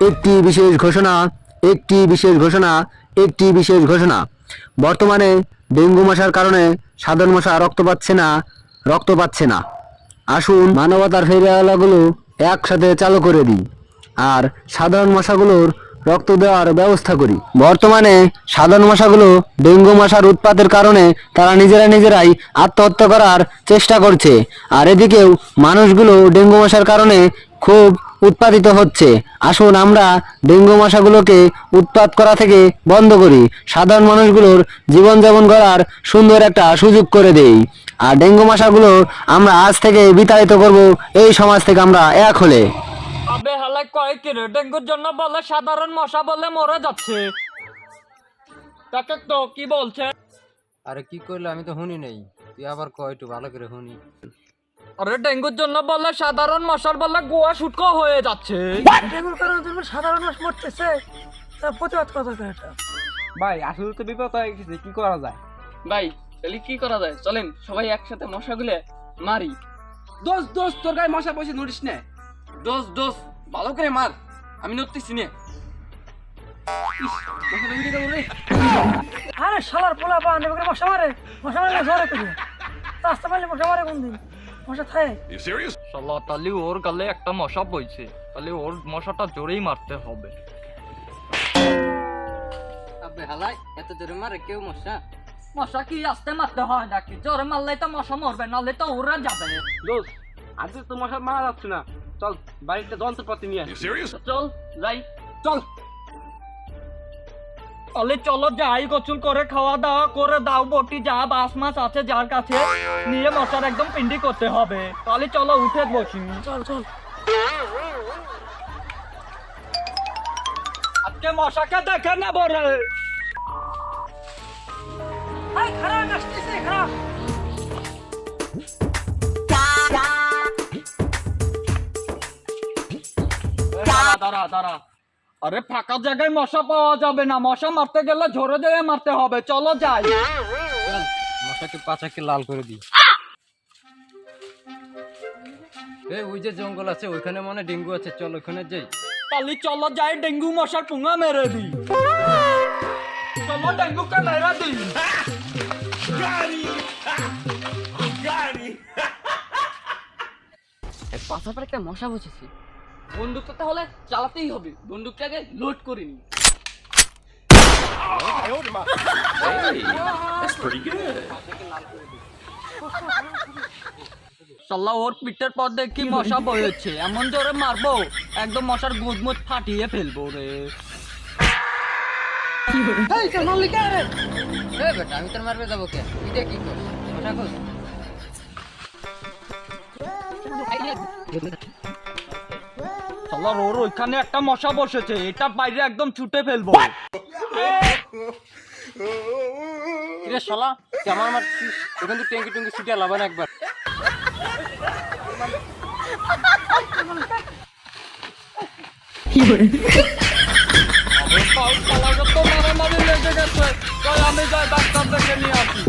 একটি বিশেষ ঘোষণা, একটি বিশেষ ঘোষণা, একটি বিশেষ ঘোষণা। বর্তমানে ডেঙ্গু মশার কারণে সাধারণ মশা রক্ত পাচ্ছে না, রক্ত পাচ্ছে না। আসুন মানবতার ফেরিওয়ালাগুলো একসাথে চালু করে দিই আর সাধারণ মশাগুলোর রক্ত দেওয়ার ব্যবস্থা করি। বর্তমানে সাধারণ মশাগুলো ডেঙ্গু মশার উৎপাতের কারণে তারা নিজেরা নিজেরাই আত্মহত্যা করার চেষ্টা করছে। আর এদিকেও মানুষগুলো ডেঙ্গু মশার কারণে খুব উৎপাদিত হচ্ছে। আসুন আমরা ডেঙ্গু মশাগুলোকে উৎপাত করা থেকে বন্ধ করি। সাধারণ মানুষগুলোর জীবনযাপন করার সুন্দর একটা সুযোগ করে দেই। আর ডেঙ্গু মশাগুলো আমরা আজ থেকে বিতাড়িত করব। এই সমাজ থেকে আমরা এক হলে। আবে কয় ডেঙ্গুর জন্য বলে সাধারণ মশা বলে মরে যাচ্ছে। তাকে তো কি বলছে? আরে কি করল? আমি তো শুনি নেই। তুই আবার কয় একটু ভালো করে শুনি। আরে ডেঙ্গুর জন্য বলে সাধারণ মশার বলে গোয়া শুটকো হয়ে যাচ্ছে। ডেঙ্গুর কারণে তুমি সাধারণ মানুষ মরতেছে? তার প্রতিবাদ দরকার এটা। ভাই আসলে তো বিপদ হয়ে গেছে কি করা যায়? ভাই তাহলে কি করা যায়? চলেন সবাই একসাথে মশাগুলো মারি। দোষ দোষ তোর গায়ে মশা বসে নড়িস না। দোষ দোষ ভালো করে মার। আমি নড়তেছি নে। আরে শালার পোলা পা নেবে মশা মারে। মশা মারে রাস্তা পারলে মশা মারে কোন দিন মশা থাকে শালা তাহলে ওর গালে একটা মশা বইছে। তাহলে ওর মশাটা জোরেই মারতে হবে। আবে হালাই এত জোরে মারে কেউ মশা? মশা কি আস্তে মারতে হয় নাকি? জোরে মারলে তো মশা মরবে নাহলে তো ওরা যাবে। দোষ আজকে তো মশা মারা যাচ্ছে না। চল বাড়িতে যন্ত্রপাতি নিয়ে চল যাই। চল। তাহলে চলো যাই গোসল করে খাওয়া দাওয়া করে দাও বটি যা বাস মাছ আছে যার কাছে। নিয়ে মশার একদম পিন্ডি করতে হবে। তাহলে চলো উঠে বসি। চল চল। আজকে মশাকে দেখে খারাপ আসতেছে খারাপ দাঁড়া দাঁড়া দাঁড়া। আরে ফাঁকা জায়গায় মশা পাওয়া যাবে না মশা মারতে গেলে ঝরে দিয়ে মারতে হবে চলো যাই। মশাকে পাচাকে লাল করে দিই। এই ওই যে জঙ্গল আছে ওইখানে মনে ডেঙ্গু আছে চল ওখানে যাই। তাহলে চলো যাই ডেঙ্গু মশার পুঙা মেরে দিই। চলো ডেঙ্গুকে মেরে দিই। পাশাপাশি একটা মশা বসেছে। বন্দুকটা তাহলে চালাতেই হবে। বন্দুকটাকে লোড করে নি সাল্লাহ ওর পিঠের পর দেখি মশা বয়েছে এমন জোরে মারবো একদম মশার গুদমুদ ফাটিয়ে ফেলব রে। আমি তোর মারবে যাব কে? এটা কি মশা খোঁজ। সাল্লাহ ওর ওইখানে একটা মশা বসেছে এটা বাইরে একদম ছুটে ফেলব। কিরে শালা তুই আমার মারছিস? ওখান থেকে ট্যাঙ্কি টুঙ্কি ছুটে লাভ না একবার শালাকে তো মারামারি লেগে গেছে। আমি যাই ডাক্তার দেখে নিয়ে আসি।